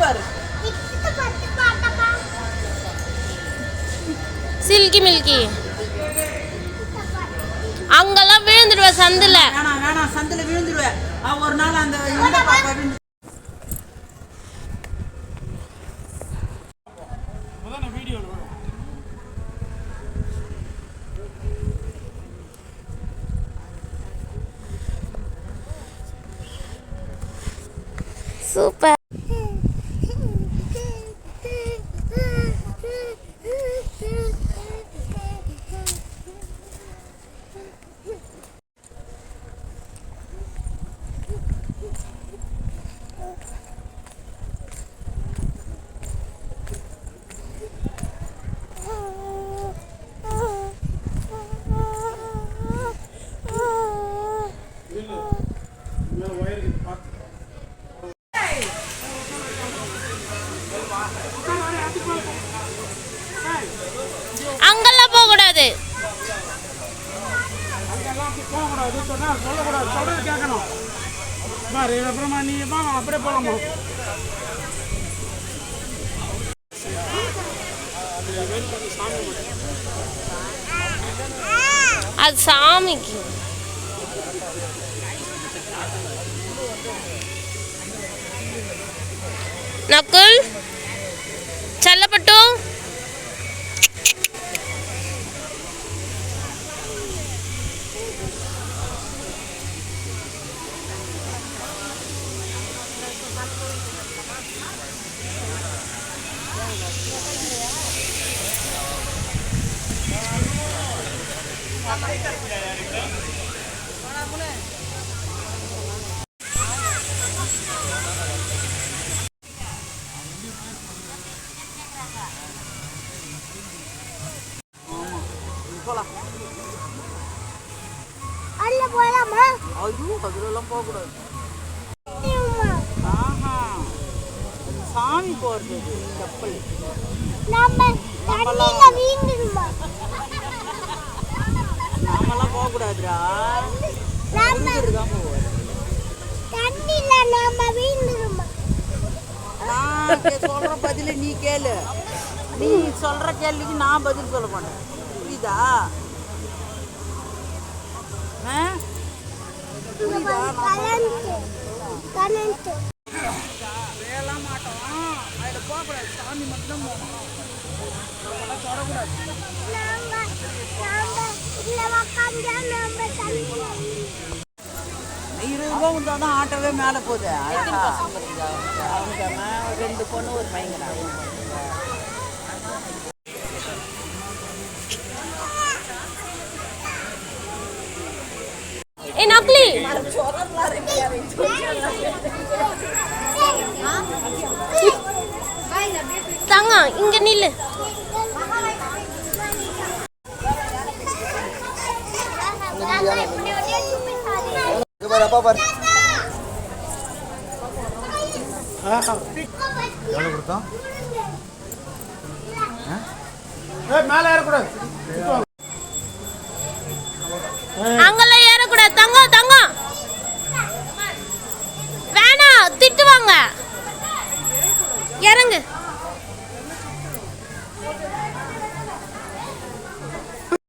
பாரு silky milky அங்கெல்லாம் விழுந்துடுவேன் சந்தில் வேணாம் வேணாம் சந்தில விழுந்துருவேன் அவ ஒரு நாள் அந்த சூப்பர் அங்கெல்லாம் போக கூடாது அப்புறமா நீ அப்படியே போகலாமா அது சாமிக்கு. Nakul చల్లపట్టు Thank you. போலாம் அல்ல போலாமா? ஐயோ அதுலலாம் போகக்கூடாது. ஆஹா. சாமி போறது இது, கப்பல் நம்ம தண்ணியில வீண்டுருமா நாமெல்லாம் போகக்கூடாதுடா. போவோம். தண்ணியில நாம வீண்டுருமா நான் கே- சொல்ற பதில நீ கேளு. நீ சொல்ற கேள்விக்கு நான் பதில் சொல்ல மாட்டேன். புரியுதா? ஆ? புரியுதா? வேலாம் மாட்டோம் அதில் போகக்கூடாது சாமி மட்டும் போகணும் தொடக்கூடாது நாம நாம இல்ல உக்காந்தா நாம தண்ணியில இருந்தா தான் ஆட்டோவே மேலே போகுது. ஒரு ரெண்டு பொண்ணு ஒரு பையங்கடா ஏ நக்லி தங்க இங்க நில்லு. எவ்வளோ கொடுத்தோம்? மேலே ஏறக்கூடாது.